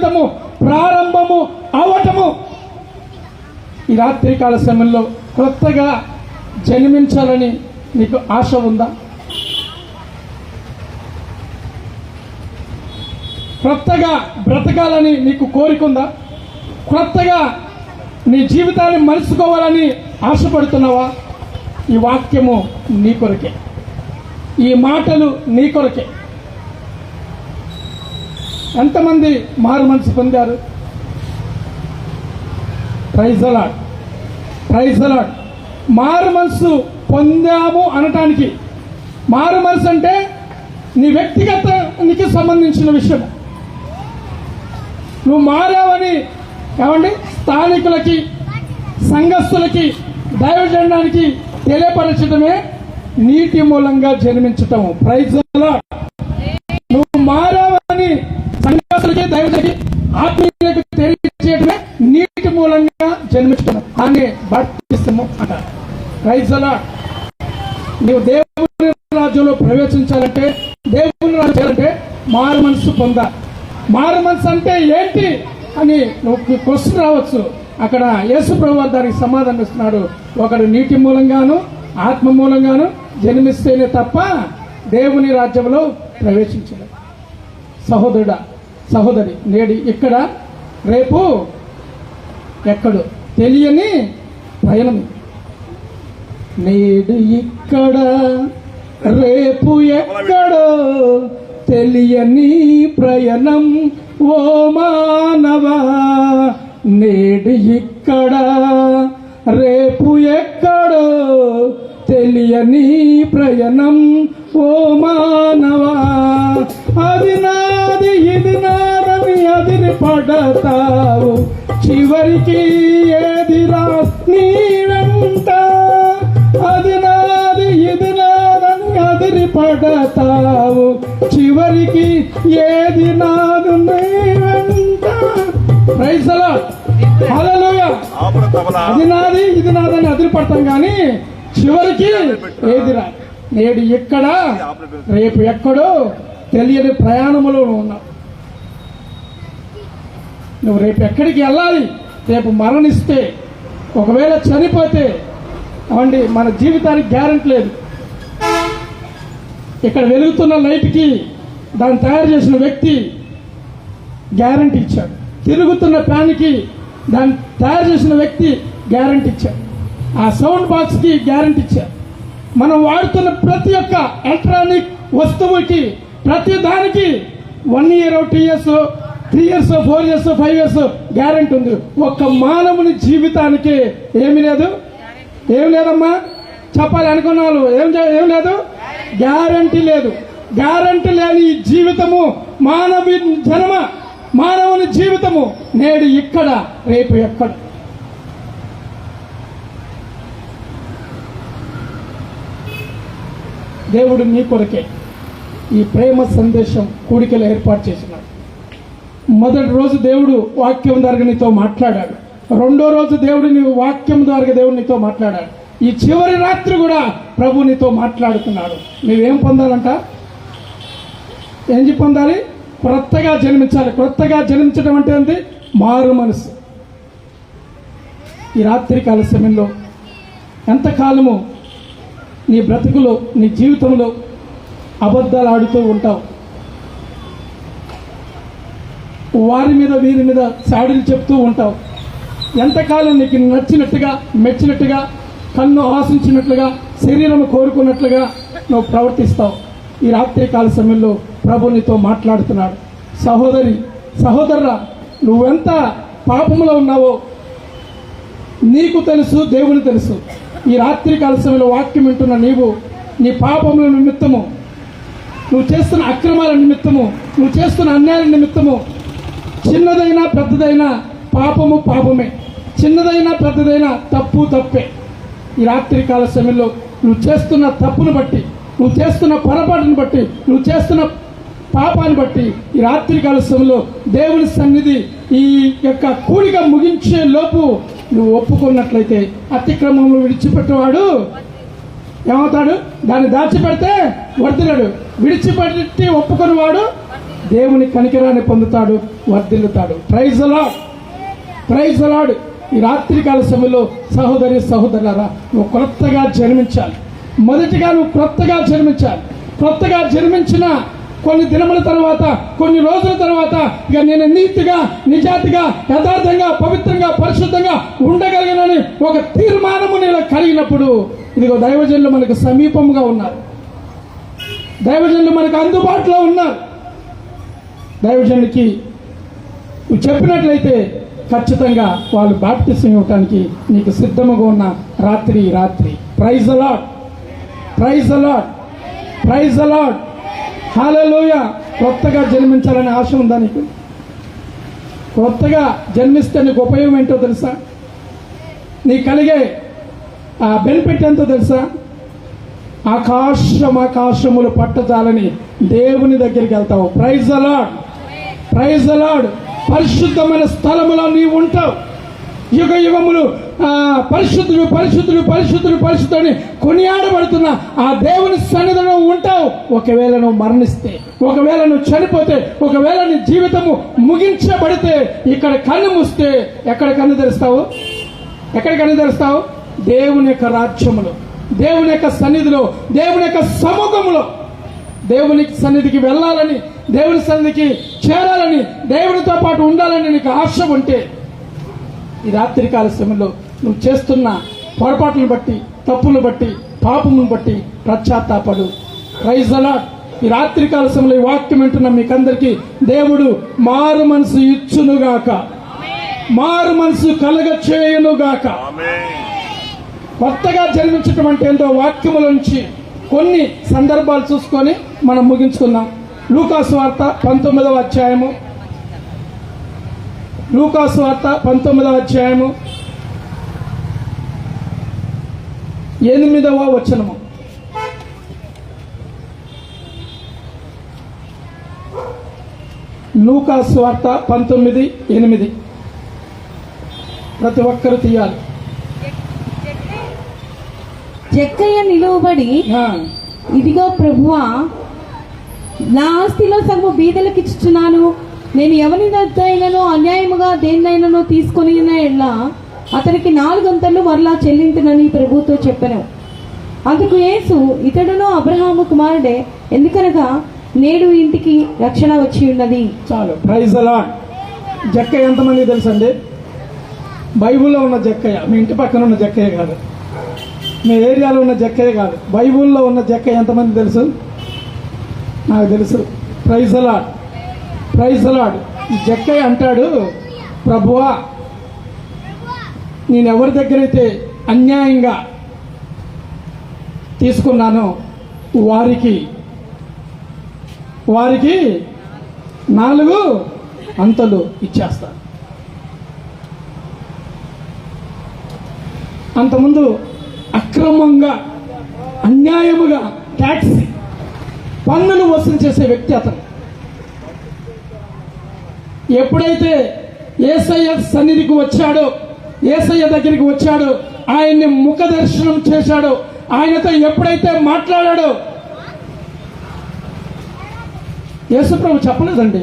జీవితము ప్రారంభము అవటము. ఈ రాత్రికాల సమయంలో కొత్తగా జన్మించాలని నీకు ఆశ ఉందా? క్రొత్తగా బ్రతకాలని నీకు కోరికుందా కొత్తగా క్రొత్తగా నీ జీవితాన్ని మలుచుకోవాలని ఆశపడుతున్నావా? ఈ వాక్యము నీ కొరకే. ఈ మాటలు నీ కొరకే. ఎంతమంది మారు మనసు పొందారు? ప్రైజ్ అలాడ్. ప్రైజ్ అలాడ్. మారు మనసు పొందాము అనటానికి. మారు మనసు అంటే నీ వ్యక్తిగతానికి సంబంధించిన విషయం. నువ్వు మారావని ఏమండి? స్థానికులకి సంఘస్థులకి దైవజెండానికి తెలియపరచడమే నీటి మూలంగా జన్మించటం ప్రైజ్ అలాడ్ నువ్వు మారావని సంఘాసులకి దైవజకి ఆత్మీయులకు తెలియజేయడమే నీటి మూలంగా జన్మించడం అని బాప్తిస్తము అంటారు రైజలా నువ్వు దేవుని రాజ్యంలో ప్రవేశించాలంటే దేవుని రాజ్యం అంటే మారు మనసు పొందాలి మారు మనసు అంటే ఏంటి అని నువ్వు క్వశ్చన్ రావచ్చు. అక్కడ యేసు ప్రభు దానికి సమాధానం ఇస్తున్నాడు. ఒకడు నీటి మూలంగాను ఆత్మ మూలంగాను జన్మిస్తేనే తప్ప దేవుని రాజ్యంలో ప్రవేశించడం. సహోదరుడా సహోదరి నేడు ఇక్కడ రేపు ఎక్కడు తెలియని ప్రయాణం నేడు ఇక్కడ రేపు ఎక్కడో తెలియని ప్రయాణం ఓ మానవ? నేడు ఇక్కడ రేపు ఎక్కడో తెలియని ప్రయాణం ఓ మానవ? అది నాది ఇది నారని అదిని పడతావు చివరికి. చివరికి ఏది నాదు అది నాది ఇది నాదని అదిరి పడతాం కానీ చివరికి ఏదిరా నేడు ఇక్కడ రేపు ఎక్కడో తెలియని ప్రయాణములో ఉన్నావు. నువ్వు రేపు ఎక్కడికి వెళ్ళాలి రేపు మరణిస్తే ఒకవేళ చనిపోతే అవండి మన జీవితానికి గ్యారెంటీ లేదు. ఇక్కడ వెలుగుతున్న లైట్కి దాన్ని తయారు చేసిన వ్యక్తి గ్యారంటీ ఇచ్చాడు. తిరుగుతున్న ప్యాన్కి దాన్ని తయారు చేసిన వ్యక్తి గ్యారంటీ ఇచ్చాడు. ఆ సౌండ్ బాక్స్కి గ్యారంటీ ఇచ్చారు మనం వాడుతున్న ప్రతి ఒక్క ఎలక్ట్రానిక్ వస్తువుకి ప్రతి దానికి one year two years three years four years five years guarantee ఉంది. ఒక్క మానవుని జీవితానికి ఏమీ లేదు. ఏం లేదమ్మా? చెప్పాలి అనుకున్న వాళ్ళు ఏం ఏం లేదు? గ్యారంటీ లేదు. గ్యారంటీ లేని ఈ జీవితము మానవి జన్మ మానవుని జీవితము నేడు ఇక్కడ రేపు ఎక్కడ? దేవుడు నీ కొరకే ఈ ప్రేమ సందేశం కూడికలు ఏర్పాటు చేసినాడు. మొదటి రోజు దేవుడు వాక్యం ద్వారా నీతో మాట్లాడాడు. రెండో రోజు దేవుడు నీ వాక్యం ద్వారా దేవుడు నీతో మాట్లాడాడు. ఈ చివరి రాత్రి కూడా ప్రభు నీతో మాట్లాడుతున్నాడు. నువ్వేం పొందాలంట? ఏం పొందాలి క్రొత్తగా జన్మించాలి. క్రొత్తగా జన్మించడం అంటే ఏంటి? మారు మనసు. ఈ రాత్రి కాల సమయంలో ఎంతకాలము నీ బ్రతుకులో నీ జీవితంలో అబద్ధాలు ఆడుతూ ఉంటావు? వారి మీద వీరి మీద సాడులు చెప్తూ ఉంటావు. ఎంతకాలం నీకు నచ్చినట్టుగా మెచ్చినట్టుగా కన్ను ఆశించినట్లుగా శరీరం కోరుకున్నట్లుగా నువ్వు ప్రవర్తిస్తావు? ఈ రాత్రి కాల సమయంలో ప్రభు నీతో మాట్లాడుతున్నాడు. సహోదరి సహోదరురా నువ్వెంత పాపంలో ఉన్నావో నీకు తెలుసు దేవుని తెలుసు. ఈ రాత్రి కాల సమయంలో వాక్యం వింటున్న నీవు నీ పాపముల నిమిత్తము నువ్వు చేస్తున్న అక్రమాల నిమిత్తము నువ్వు చేస్తున్న అన్యాయాల నిమిత్తము చిన్నదైనా పెద్దదైనా పాపము పాపమే. చిన్నదైనా పెద్దదైనా తప్పు తప్పే. ఈ రాత్రి కాల సమయంలో నువ్వు చేస్తున్న తప్పును బట్టి నువ్వు చేస్తున్న పొరపాటును బట్టి నువ్వు చేస్తున్న పాపాన్ని బట్టి ఈ రాత్రి కాల సమయంలో దేవుని సన్నిధి ఈ యొక్క కూడిక ముగించే లోపు నువ్వు ఒప్పుకున్నట్లయితే అతిక్రమంలో విడిచిపెట్టేవాడు ఏమవుతాడు? దాన్ని దాచిపెడితే వర్దిలాడు విడిచిపెట్టి ఒప్పుకున్నవాడు దేవుని కనికరాన్ని పొందుతాడు వర్ధిల్లుతాడు. ప్రైజ్ లాడ్ ప్రైజ్ లాడ్ ఈ రాత్రికాల సమయంలో సహోదరి సహోదరులారా నువ్వు క్రొత్తగా జన్మించాలి. మొదటిగా నువ్వు క్రొత్తగా జన్మించాలి. క్రొత్తగా జన్మించిన కొన్ని దినముల తర్వాత కొన్ని రోజుల తర్వాత ఇక నేను నీతిగా నిజాతిగా యథార్థంగా పవిత్రంగా పరిశుద్ధంగా ఉండగలిగినని ఒక తీర్మానము నేను కలిగినప్పుడు ఇదిగో దైవజనులు మనకు సమీపంగా ఉన్నారు. దైవజనులు మనకు అందుబాటులో ఉన్నారు. దైవజనుడికి చెప్పినట్లయితే ఖచ్చితంగా వాళ్ళు బాప్టిజం ఇవ్వటానికి నీకు సిద్ధముగా ఉన్న రాత్రి రాత్రి. ప్రైజ్ అలాడ్ ప్రైజ్ అలాడ్ ప్రైజ్ అలాడ్ హాలలోయ. కొత్తగా జన్మించాలనే ఆశ ఉందా నీకు? కొత్తగా జన్మిస్తే నీకు ఉపయోగం ఏంటో తెలుసా? నీ కలిగే ఆ బెనిఫిట్ ఎంతో తెలుసా? ఆకాశం ఆకాశములు పట్టజాలని దేవుని దగ్గరికి వెళ్తావు. ప్రైజ్ అలాడ్ ప్రైజ్ అలాడ్ పరిశుద్ధమైన స్థలములో నీవు ఉంటావు. యుగ యుగములు పరిశుద్ధులు పరిశుద్ధులు పరిశుద్ధులు పరిశుద్ధుడు పరిశుద్ధుని కొనియాడబడుతున్న ఆ దేవుని సన్నిధిలో ఉంటావు. ఒకవేళ నువ్వు మరణిస్తే ఒకవేళ నువ్వు చనిపోతే ఒకవేళ నీ జీవితము ముగించబడితే ఇక్కడ కన్ను మూస్తే ఎక్కడ కన్ను తెరుస్తావు? ఎక్కడ కన్ను తెరుస్తావు? దేవుని యొక్క రాజ్యములో దేవుని యొక్క సన్నిధిలో దేవుని యొక్క సముఖములో. దేవుని సన్నిధికి వెళ్ళాలని దేవుని సన్నిధికి చేరాలని దేవునితో పాటు ఉండాలని నీకు ఆశ ఉంటే ఈ రాత్రికాల సమయంలో నువ్వు చేస్తున్న పొరపాట్లను బట్టి తప్పులను బట్టి పాపమును బట్టి ప్రశ్చాత్తాపడు ప్రైజ్ అలాట్ ఈ రాత్రికాల సమయంలో ఈ వాక్యం వింటున్న మీకందరికీ దేవుడు మారు మనసు ఇచ్చునుగాక. మారు మనసు కలగ చేయునుగాక కొత్తగా జన్మించటం అంటే ఏంటో వాక్యముల నుంచి కొన్ని సందర్భాలు చూసుకొని మనం ముగించుకుందాం. లూకాసు వార్త పంతొమ్మిదవ అధ్యాయము లూకాసు వార్త పంతొమ్మిదవ అధ్యాయము ఎనిమిదవ వచనము. లూకాసు వార్త పంతొమ్మిది ఎనిమిది. ప్రతి ఒక్కరు తీయాలి. జక్కయ్య నిలువబడి ఇదిగో ప్రభువా నా ఆస్తిలో సగము బీదలకు ఇచ్చుచున్నాను నేను ఎవరినైనానో అన్యాయముగా దేన్నైనానో తీసుకొని ఎల్లా అతనికి నాలుగంతలు మరలా చెల్లించనని ప్రభుతో చెప్పాను. అందుకు యేసు ఇతడును అబ్రహాము కుమారుడే ఎందుకనగా నేడు ఇంటికి రక్షణ వచ్చి ఉన్నది. చాలు. ప్రైజ్ అలా జక్కయ్య ఎంతమంది తెలుసండి? బైబుల్లో ఉన్న జక్కయ్య మీ ఇంటి పక్కన ఉన్న జక్కయ్య కాదు. మీ ఏరియాలో ఉన్న జక్కయ్య కాదు. బైబుల్లో ఉన్న జక్కయ్య ఎంతమంది తెలుసు? నాకు తెలుసు. ప్రైజ్ అలాట్ ప్రైజ్ అలాడ్ ఈ జక్కయ్య అంటాడు ప్రభువా నేను ఎవరి దగ్గరైతే అన్యాయంగా తీసుకున్నానో వారికి వారికి నాలుగు అంతలు ఇచ్చేస్తాను అంతకుముందు అక్రమంగా అన్యాయముగా ట్యాక్స్ పన్నులు వసూలు చేసే వ్యక్తి అతను. ఎప్పుడైతే ఏసయ్య సన్నిధికి వచ్చాడో ఏసయ్య దగ్గరికి వచ్చాడో ఆయన్ని ముఖ దర్శనం చేశాడో ఆయనతో ఎప్పుడైతే మాట్లాడాడో యేసుప్రభు చెప్పలేదండి.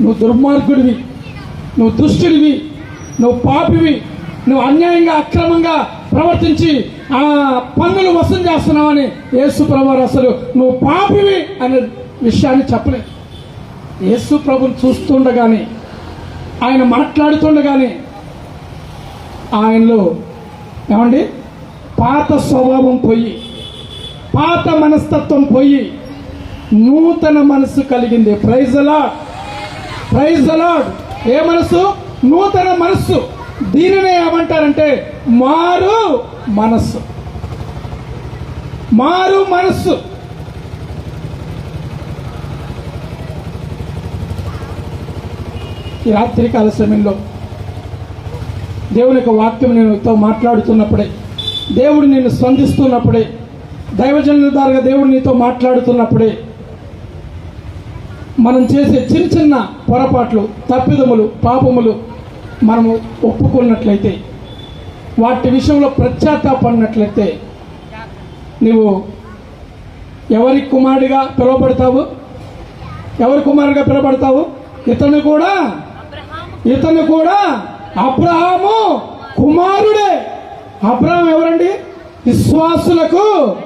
నువ్వు దుర్మార్గుడివి నువ్వు దుష్టుడివి నువ్వు పాపివి నువ్వు అన్యాయంగా అక్రమంగా ప్రవర్తించి ఆ పన్నులు వసూలు చేస్తున్నావని యేసుప్రభు అసలు నువ్వు పాపివి అనే విషయాన్ని చెప్పలేదు. యేసు ప్రభుని చూస్తుండగానే ఆయన మాట్లాడుతుండగానే ఆయనలో ఏమండి? పాత స్వభావం పోయి పాత మనస్తత్వం పోయి నూతన మనసు కలిగింది. ప్రైజ్ అలాడ్ ప్రైజ్ అలాడ్ ఏ మనసు? నూతన మనస్సు దీనినే ఏమంటారంటే మారు మనస్సు మారు మనస్సు ఈ రాత్రికాల సమయంలో దేవుని యొక్క వాక్యం నేనుతో మాట్లాడుతున్నప్పుడే దేవుడు నేను స్పందిస్తున్నప్పుడే దైవజనుల ద్వారా దేవుడు నీతో మాట్లాడుతున్నప్పుడే మనం చేసే చిన్న చిన్న పొరపాట్లు తప్పిదములు పాపములు మనము ఒప్పుకున్నట్లయితే వాటి విషయంలో ప్రత్యాతాపడినట్లయితే నీవు ఎవరి కుమారుడిగా పిలువబడతావు? ఎవరి కుమారుడిగా పిలువబడతావు? ఇతను కూడా ఇతను కూడా అబ్రహాము కుమారుడే. అబ్రహం ఎవరండి? విశ్వాసులకు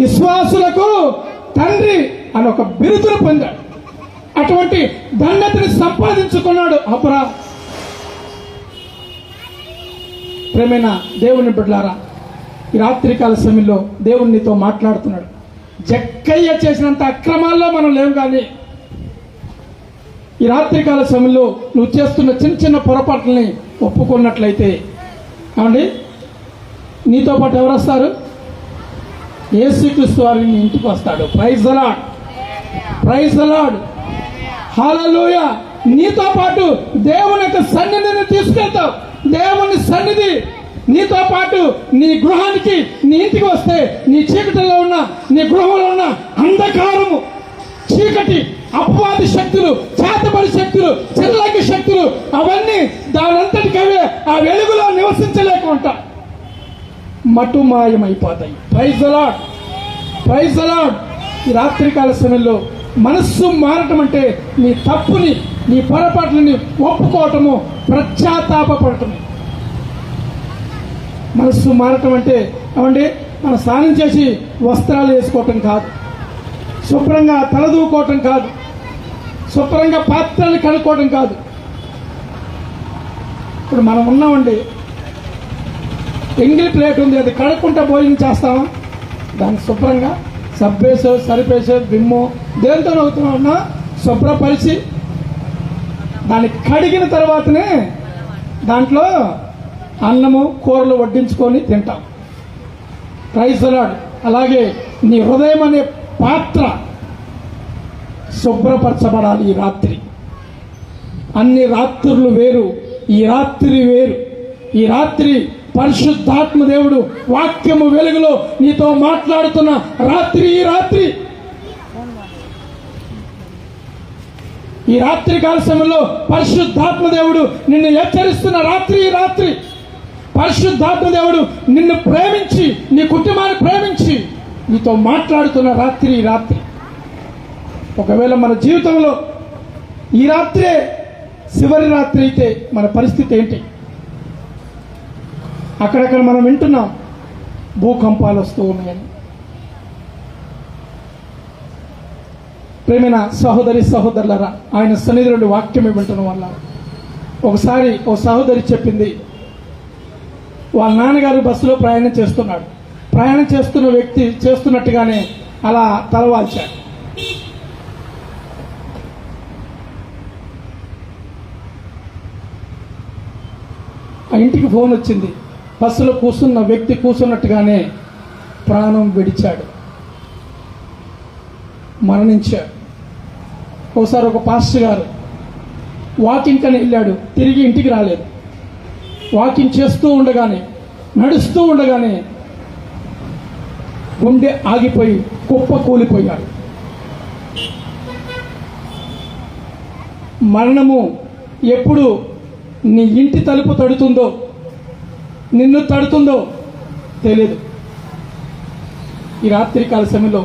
విశ్వాసులకు తండ్రి అని ఒక బిరుదును పొందాడు. అటువంటి దండతిని సంపాదించుకున్నాడు అబ్రహాం. ప్రేమైన దేవుని బిడ్డలారా ఈ రాత్రికాల సమయంలో దేవునితో మాట్లాడుతున్నాడు. జక్కయ్య చేసినంత అక్రమాల్లో మనం లేవు కానీ ఈ రాత్రికాల సమయంలో నువ్వు చేస్తున్న చిన్న చిన్న పొరపాట్లని ఒప్పుకున్నట్లయితే. ఏమండి? నీతో పాటు ఎవరు వస్తారు? ఏసుక్రీస్తు వారి నీ ఇంటికి వస్తాడు. ప్రైజ్ అలాడ్ ప్రైజ్ అలాడ్ హాలలోయ నీతో పాటు దేవుని యొక్క సన్నిధిని తీసుకెళ్తావు దేవుని సన్నిధి నీతో పాటు నీ గృహానికి నీ ఇంటికి వస్తే నీ చీకటిలో ఉన్న నీ గృహంలో ఉన్న అంధకారము చీకటి అపవాది శక్తులు చేతబడి శక్తులు చెల్లకి శక్తులు అవన్నీ దానంతటికవే ఆ వెలుగులో నివసించలేకుండా మటుమాయమైపోతాయి ప్రైజ్ అలాడ్ ప్రైజ్ ఈ రాత్రికాల సమయంలో మనస్సు మారటం అంటే నీ తప్పుని నీ పొరపాట్లని ఒప్పుకోవటము ప్రత్యాతాపడటము మనస్సు మారటం అంటే ఏమండి? మనం స్నానం చేసి వస్త్రాలు వేసుకోవటం కాదు. శుభ్రంగా తలదూకోవటం కాదు. శుభ్రంగా పాత్రలు కనుక్కోవడం కాదు. ఇప్పుడు మనం ఉన్నామండి. ఎంగిలి ప్లేట్ ఉంది అది కడుక్కుంటే భోజనం చేస్తామా దాన్ని శుభ్రంగా సబ్బేసో సరిపేసో బిమ్ము దేంతో అవుతున్నా శుభ్రపరిచి దాన్ని కడిగిన తర్వాతనే దాంట్లో అన్నము కూరలు వడ్డించుకొని తింటాం. రైస్ అలాగే నీ హృదయం అనే పాత్ర శుభ్రపరచబడాలి ఈ రాత్రి. అన్ని రాత్రులు వేరు ఈ రాత్రి వేరు. ఈ రాత్రి పరిశుద్ధాత్మ దేవుడు వాక్యము వెలుగులో నీతో మాట్లాడుతున్న రాత్రి ఈ రాత్రి. ఈ రాత్రి కాల సమయంలో పరిశుద్ధాత్మ దేవుడు నిన్ను హెచ్చరిస్తున్న రాత్రి ఈ రాత్రి. పరిశుద్ధాత్మ దేవుడు నిన్ను ప్రేమించి నీ కుటుంబాన్ని ప్రేమించి నీతో మాట్లాడుతున్న రాత్రి ఈ రాత్రి. ఒకవేళ మన జీవితంలో ఈ రాత్రే చివరి రాత్రి అయితే మన పరిస్థితి ఏంటి? అక్కడక్కడ మనం వింటున్నాం భూకంపాలు వస్తూ ఉన్నాయని. ప్రేమైన సహోదరి సహోదరులరా ఆయన సన్నిధిలో వాక్యం వింటడం వల్ల ఒకసారి ఓ సహోదరి చెప్పింది వాళ్ళ నాన్నగారు బస్సులో ప్రయాణం చేస్తున్నాడు. ప్రయాణం చేస్తున్న వ్యక్తి చేస్తున్నట్టుగానే అలా తలవాల్చాడు. ఇంటికి ఫోన్ వచ్చింది. బస్సులో కూర్చున్న వ్యక్తి కూర్చున్నట్టుగానే ప్రాణం విడిచాడు. మరణించాడు. ఒకసారి ఒక పాస్టర్ గారు వాకింగ్ కని వెళ్ళాడు. తిరిగి ఇంటికి రాలేదు. వాకింగ్ చేస్తూ ఉండగానే నడుస్తూ ఉండగానే గుండె ఆగిపోయి కుప్ప కూలిపోయాడు. మరణము ఎప్పుడు నీ ఇంటి తలుపు తడుతుందో నిన్ను తడుతుందో తెలియదు ఈ రాత్రి కాల సమయంలో